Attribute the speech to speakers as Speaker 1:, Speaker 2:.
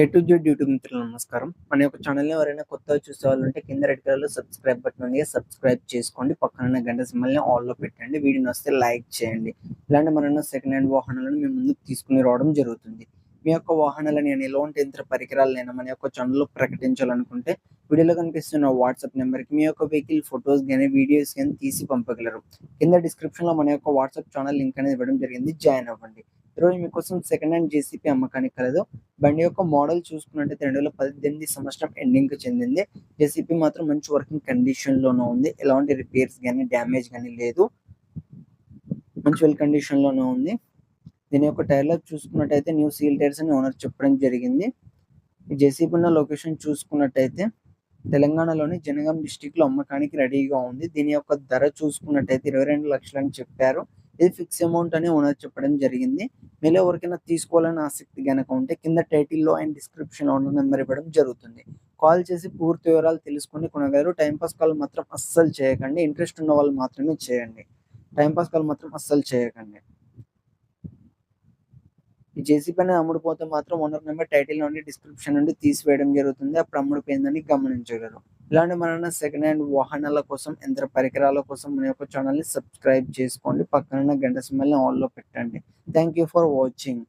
Speaker 1: A to Z YouTube మిత్రులు నమస్కారం. మన యొక్క ఛానల్ని ఎవరైనా కొత్తగా చూసే వాళ్ళు ఉంటే కింద రెడ్ కలర్లో సబ్స్క్రైబ్ బటన్ ఉంది. సబ్స్క్రైబ్ చేసుకోండి. పక్కన గంట సింబల్ని ఆల్లో పెట్టండి. వీడియోని వస్తే లైక్ చేయండి. ఇలాంటి మరన్న సెకండ్ హ్యాండ్ వాహనాలను మేము ముందుకు తీసుకుని రావడం జరుగుతుంది. మీ యొక్క వాహనాలని నేను ఎలాంటి యంత్ర పరికరాలైనా మన యొక్క ఛానల్లో ప్రకటించాలనుకుంటే వీడియోలో కనిపిస్తున్న వాట్సాప్ నెంబర్కి మీ యొక్క వెహికల్ ఫొటోస్ కానీ వీడియోస్ కానీ తీసి పంపగలరు. కింద డిస్క్రిప్షన్లో మన యొక్క వాట్సాప్ ఛానల్ లింక్ అనేది ఇవ్వడం జరిగింది. జాయిన్ అవ్వండి. ఈరోజు మీకోసం సెకండ్ హ్యాండ్ జేసీపీ అమ్మకానికి కలదు. బండి యొక్క మోడల్ చూసుకున్నట్టయితే రెండు వేల పద్దెనిమిది సంవత్సరం ఎండింగ్ చెందింది. జేసీపీ మాత్రం మంచి వర్కింగ్ కండిషన్లోనే ఉంది. ఎలాంటి రిపేర్స్ కానీ డ్యామేజ్ కానీ లేదు. మంచి వెల్ కండిషన్లోనే ఉంది. దీని యొక్క టైర్లో చూసుకున్నట్టయితే న్యూ సీల్ టైర్స్ అని ఓనర్ చెప్పడం జరిగింది. జేసీపీ ఉన్న లొకేషన్ చూసుకున్నట్టయితే తెలంగాణలోని జనగాం డిస్టిక్లో అమ్మకానికి రెడీగా ఉంది. దీని యొక్క ధర చూసుకున్నట్టయితే ఇరవై రెండు లక్షలు అని చెప్పారు. ఇది ఫిక్స్ అమౌంట్ అని ఓనర్ చెప్పడం జరిగింది. మీరు ఎవరికైనా తీసుకోవాలని ఆసక్తి కనుక ఉంటే కింద టైటిల్లో అండ్ డిస్క్రిప్షన్ ఉన్న నెంబర్ ఇవ్వడం జరుగుతుంది. కాల్ చేసి పూర్తి వివరాలు తెలుసుకుని కొనగలరు. టైంపాస్ కాల్ మాత్రం అస్సలు చేయకండి. ఇంట్రెస్ట్ ఉన్న వాళ్ళు మాత్రమే చేయండి. టైంపాస్ కాల్ మాత్రం అస్సలు చేయకండి. ఈ జేసీపీ అనేది అమ్ముడుపోతే మాత్రం ఓనర్ నెంబర్ టైటిల్ నుండి డిస్క్రిప్షన్ నుండి తీసివేయడం జరుగుతుంది. అప్పుడు అమ్ముడిపోయిందని గమనించగలరు. ఇలాంటి మన సెకండ్ హ్యాండ్ వాహనాల కోసం యంత్ర పరికరాల కోసం మన యొక్క ఛానల్ని సబ్స్క్రైబ్ చేసుకోండి. పక్కన గంట సిమ్మల్ని ఆన్లో పెట్టండి. Thank you for watching